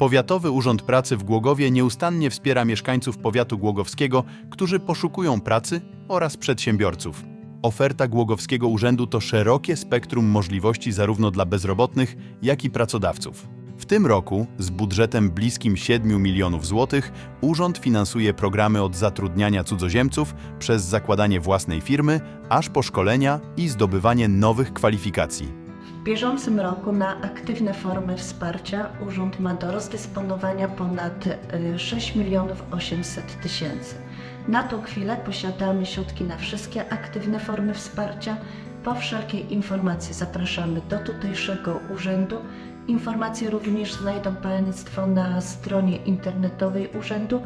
Powiatowy Urząd Pracy w Głogowie nieustannie wspiera mieszkańców powiatu głogowskiego, którzy poszukują pracy oraz przedsiębiorców. Oferta Głogowskiego Urzędu to szerokie spektrum możliwości zarówno dla bezrobotnych, jak i pracodawców. W tym roku z budżetem bliskim 7 milionów złotych urząd finansuje programy od zatrudniania cudzoziemców przez zakładanie własnej firmy, aż po szkolenia i zdobywanie nowych kwalifikacji. W bieżącym roku na aktywne formy wsparcia Urząd ma do rozdysponowania ponad y, 6 milionów 800 tysięcy. Na tą chwilę posiadamy środki na wszystkie aktywne formy wsparcia. Po wszelkiej informacji zapraszamy do tutejszego urzędu. Informacje również znajdą Państwo na stronie internetowej urzędu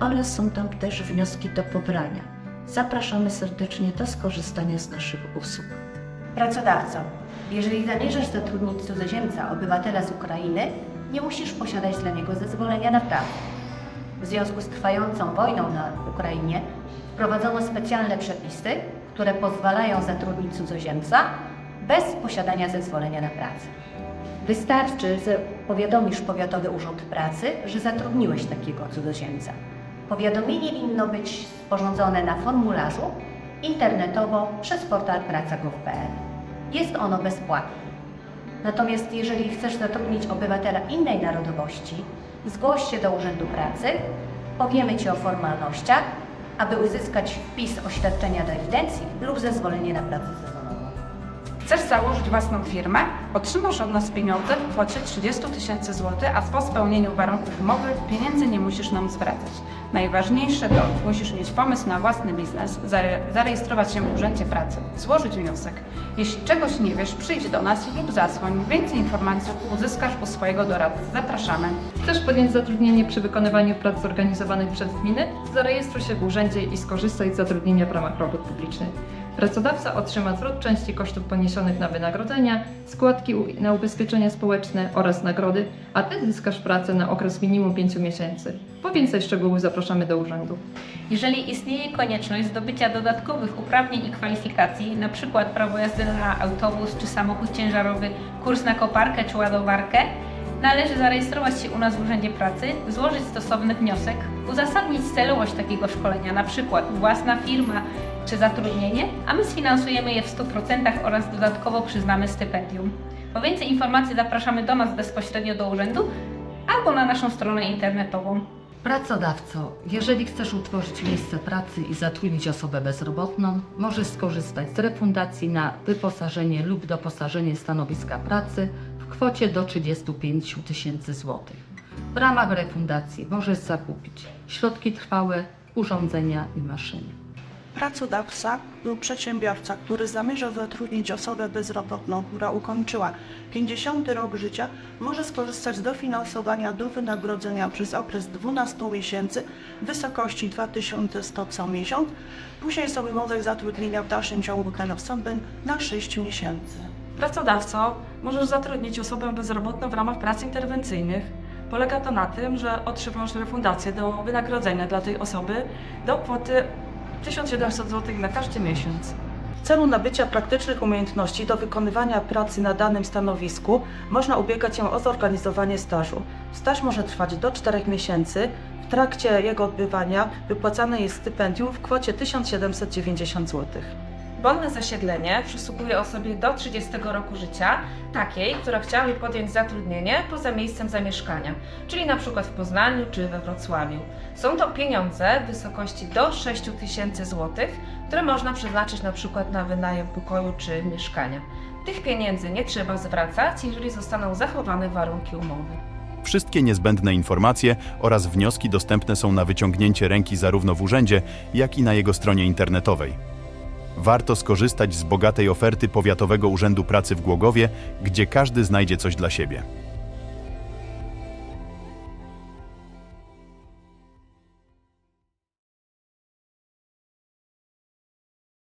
oraz są tam też wnioski do pobrania. Zapraszamy serdecznie do skorzystania z naszych usług. Pracodawco, jeżeli zamierzasz zatrudnić cudzoziemca, obywatela z Ukrainy, nie musisz posiadać dla niego zezwolenia na pracę. W związku z trwającą wojną na Ukrainie wprowadzono specjalne przepisy, które pozwalają zatrudnić cudzoziemca bez posiadania zezwolenia na pracę. Wystarczy, że powiadomisz Powiatowy Urząd Pracy, że zatrudniłeś takiego cudzoziemca. Powiadomienie winno być sporządzone na formularzu internetowo przez portal praca.gov.pl. Jest ono bezpłatne. Natomiast jeżeli chcesz zatrudnić obywatela innej narodowości, zgłoś się do Urzędu Pracy, powiemy Ci o formalnościach, aby uzyskać wpis oświadczenia do ewidencji lub zezwolenie na pracę sezonową. Chcesz założyć własną firmę? Otrzymasz od nas pieniądze w kwocie 30 tysięcy złotych, a po spełnieniu warunków umowy pieniędzy nie musisz nam zwracać. Najważniejsze to, musisz mieć pomysł na własny biznes, zare- zarejestrować się w Urzędzie Pracy, złożyć wniosek. Jeśli czegoś nie wiesz, przyjdź do nas lub zadzwoń. Więcej informacji uzyskasz u swojego doradcy. Zapraszamy. Chcesz podjąć zatrudnienie przy wykonywaniu prac zorganizowanych przez gminy? Zarejestruj się w urzędzie i skorzystaj z zatrudnienia w ramach robót publicznych. Pracodawca otrzyma zwrot części kosztów poniesionych na wynagrodzenia, składki na ubezpieczenia społeczne oraz nagrody, a Ty zyskasz pracę na okres minimum 5 miesięcy. Po więcej szczegółów zapraszamy do urzędu. Jeżeli istnieje konieczność zdobycia dodatkowych uprawnień i kwalifikacji, np. prawo jazdy na autobus czy samochód ciężarowy, kurs na koparkę czy ładowarkę, należy zarejestrować się u nas w Urzędzie Pracy, złożyć stosowny wniosek, uzasadnić celowość takiego szkolenia, np. własna firma czy zatrudnienie, a my sfinansujemy je w 100% oraz dodatkowo przyznamy stypendium. Po więcej informacji zapraszamy do nas bezpośrednio do urzędu albo na naszą stronę internetową. Pracodawco, jeżeli chcesz utworzyć miejsce pracy i zatrudnić osobę bezrobotną, możesz skorzystać z refundacji na wyposażenie lub doposażenie stanowiska pracy w kwocie do 35 tysięcy złotych. W ramach refundacji możesz zakupić środki trwałe, urządzenia i maszyny. Pracodawca lub przedsiębiorca, który zamierza zatrudnić osobę bezrobotną, która ukończyła 50 rok życia, może skorzystać z dofinansowania do wynagrodzenia przez okres 12 miesięcy w wysokości 2100 co miesiąc. Później jest obowiązek zatrudnienia w dalszym ciągu na 6 miesięcy. Pracodawco, możesz zatrudnić osobę bezrobotną w ramach prac interwencyjnych. Polega to na tym, że otrzymasz refundację do wynagrodzenia dla tej osoby do kwoty 1700 zł na każdy miesiąc. W celu nabycia praktycznych umiejętności do wykonywania pracy na danym stanowisku można ubiegać się o zorganizowanie stażu. Staż może trwać do 4 miesięcy. W trakcie jego odbywania wypłacane jest stypendium w kwocie 1790 zł. Bon na zasiedlenie przysługuje osobie do 30 roku życia, takiej, która chciałaby podjąć zatrudnienie poza miejscem zamieszkania, czyli na przykład w Poznaniu czy we Wrocławiu. Są to pieniądze w wysokości do 6 tysięcy złotych, które można przeznaczyć na przykład na wynajem pokoju czy mieszkania. Tych pieniędzy nie trzeba zwracać, jeżeli zostaną zachowane warunki umowy. Wszystkie niezbędne informacje oraz wnioski dostępne są na wyciągnięcie ręki zarówno w urzędzie, jak i na jego stronie internetowej. Warto skorzystać z bogatej oferty Powiatowego Urzędu Pracy w Głogowie, gdzie każdy znajdzie coś dla siebie.